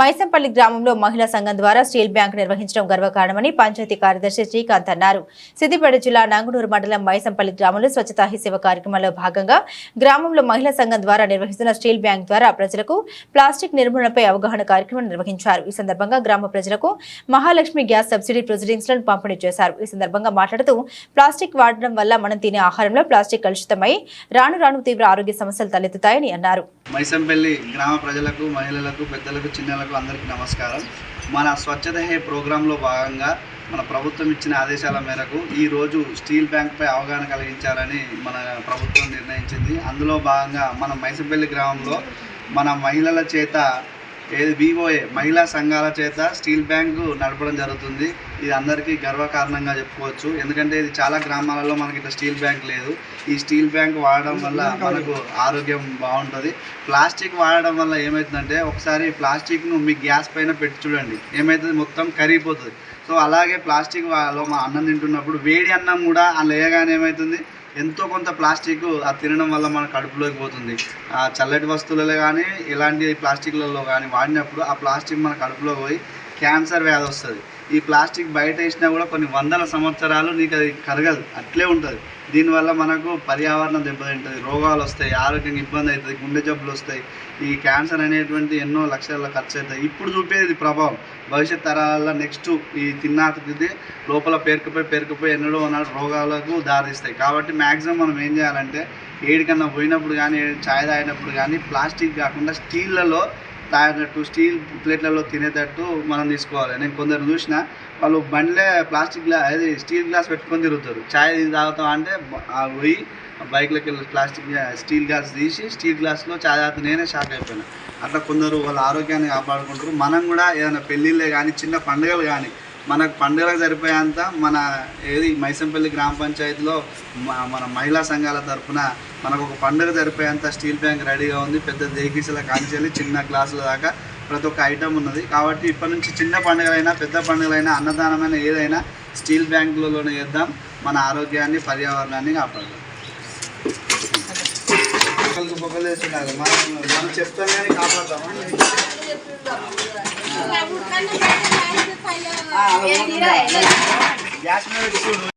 మైసంపల్లి గ్రామంలో మహిళా సంఘం ద్వారా స్టీల్ బ్యాంక్ నిర్వహించడం గర్వకారణమని పంచాయతీ కార్యదర్శి శ్రీకాంత్ అన్నారు. సిద్దిపేట జిల్లా నాంగునూరు మండలం మైసంపల్లి గ్రామంలో స్వచ్ఛతా సేవ కార్యక్రమంలో భాగంగా గ్రామంలో మహిళా సంఘం ద్వారా నిర్వహిస్తున్న స్టీల్ బ్యాంక్ ద్వారా ప్రజలకు ప్లాస్టిక్ నిర్మూలనపై అవగాహన కార్యక్రమం నిర్వహించారు. ఈ సందర్భంగా గ్రామ ప్రజలకు మహాలక్ష్మి గ్యాస్ సబ్సిడీ ప్రొసీడింగ్స్లను పంపిణీ చేశారు. ఈ సందర్భంగా మాట్లాడుతూ ప్లాస్టిక్ వాడడం వల్ల మనం తినే ఆహారంలో ప్లాస్టిక్ కలుషితమై రాను రాను తీవ్ర ఆరోగ్య సమస్యలు తలెత్తుతాయని అన్నారు. మైసంపల్లి గ్రామ ప్రజలకు మహిళలకు పెద్దలకు చిన్నలకు అందరికీ నమస్కారం. మన స్వచ్ఛత హే ప్రోగ్రాంలో భాగంగా మన ప్రభుత్వం ఇచ్చిన ఆదేశాల మేరకు ఈరోజు స్టీల్ బ్యాంక్పై అవగాహన కలిగించాలని మన ప్రభుత్వం నిర్ణయించింది. అందులో భాగంగా మన మైసంపల్లి గ్రామంలో మన మహిళల చేత ఏది బీఓఏ మహిళా సంఘాల చేత స్టీల్ బ్యాంకు నడపడం జరుగుతుంది. ఇది అందరికీ గర్వకారణంగా చెప్పుకోవచ్చు. ఎందుకంటే ఇది చాలా గ్రామాలలో మనకి ఇట్లా స్టీల్ బ్యాంక్ లేదు. ఈ స్టీల్ బ్యాంక్ వాడడం వల్ల మనకు ఆరోగ్యం బాగుంటుంది. ప్లాస్టిక్ వాడడం వల్ల ఏమవుతుందంటే ఒకసారి ప్లాస్టిక్ను మీ గ్యాస్ పైన పెట్టి చూడండి. ఏమవుతుంది మొత్తం కరిగిపోతుంది. సో అలాగే ప్లాస్టిక్లో మా అన్నం తింటున్నప్పుడు వేడి అన్నం కూడా ఆ లేయగానే ఏమవుతుంది ఎంతో కొంత ప్లాస్టిక్ ఆ తినడం వల్ల మన కడుపులోకి పోతుంది. ఆ చల్లటి వస్తువులలో కానీ ఇలాంటి ప్లాస్టిక్లలో కానీ వాడినప్పుడు ఆ ప్లాస్టిక్ మన కడుపులో పోయి క్యాన్సర్ వ్యాధి వస్తుంది. ఈ ప్లాస్టిక్ బయట వేసినా కూడా కొన్ని వందల సంవత్సరాలు నీకు అది కరగదు. అట్లే ఉంటుంది. దీనివల్ల మనకు పర్యావరణం దెబ్బతింటుంది. రోగాలు వస్తాయి ఆరోగ్యం ఇబ్బంది అవుతుంది గుండె జబ్బులు వస్తాయి. ఈ క్యాన్సర్ అనేటువంటి ఎన్నో లక్షల ఖర్చు అవుతాయి ఇప్పుడు చూపేది ప్రభావం. భవిష్యత్ తరాల నెక్స్ట్ ఈ తిన్నాతిది లోపల పేరుకుపోయి పేరుకుపోయి ఎన్నడో నాడు రోగాలకు దారిస్తాయి కాబట్టి మ్యాక్సిమం మనం ఏం చేయాలంటే ఏడికన్నా పోయినప్పుడు కానీ చాయ్ తాగినప్పుడు కానీ ప్లాస్టిక్ కాకుండా స్టీళ్ళలో తాగేటట్టు స్టీల్ ప్లేట్లలో తినేటట్టు మనం తీసుకోవాలి. నేను కొందరు చూసిన వాళ్ళు బండిలే ప్లాస్టిక్ గ్లాస్ అది స్టీల్ గ్లాస్ పెట్టుకొని తిరుగుతారు. చాయ్ తాగుతాం అంటే పోయి బైక్లోకి వెళ్ళి ప్లాస్టిక్ స్టీల్ గ్లాస్ తీసి స్టీల్ గ్లాస్లో చాయ్ తాగితే నేనే షాక్ అయిపోయినా. అట్లా కొందరు వాళ్ళ ఆరోగ్యాన్ని కాపాడుకుంటారు. మనం కూడా ఏదైనా పెళ్ళిళ్ళే కానీ చిన్న పండుగలు కానీ మనకు పండుగలకు సరిపోయేంత మన ఏది మైసంపల్లి గ్రామ పంచాయతీలో మన మహిళా సంఘాల తరఫున మనకు ఒక పండుగ సరిపోయేంత స్టీల్ బ్యాంక్ రెడీగా ఉంది. పెద్ద దేగిసల కాంచాలి చిన్న గ్లాసుల దాకా ప్రతి ఒక్క ఐటమ్ ఉన్నది. కాబట్టి ఇప్పటి నుంచి చిన్న పండుగలైనా పెద్ద పండుగలైనా అన్నదానమైన ఏదైనా స్టీల్ బ్యాంకులలోనే చేద్దాం. మన ఆరోగ్యాన్ని పర్యావరణాన్ని కాపాడదాం. ఒకరికి మనం మనం చెప్తాం కానీ కాపాడదామా? గ్యాస్ మీద పెట్టి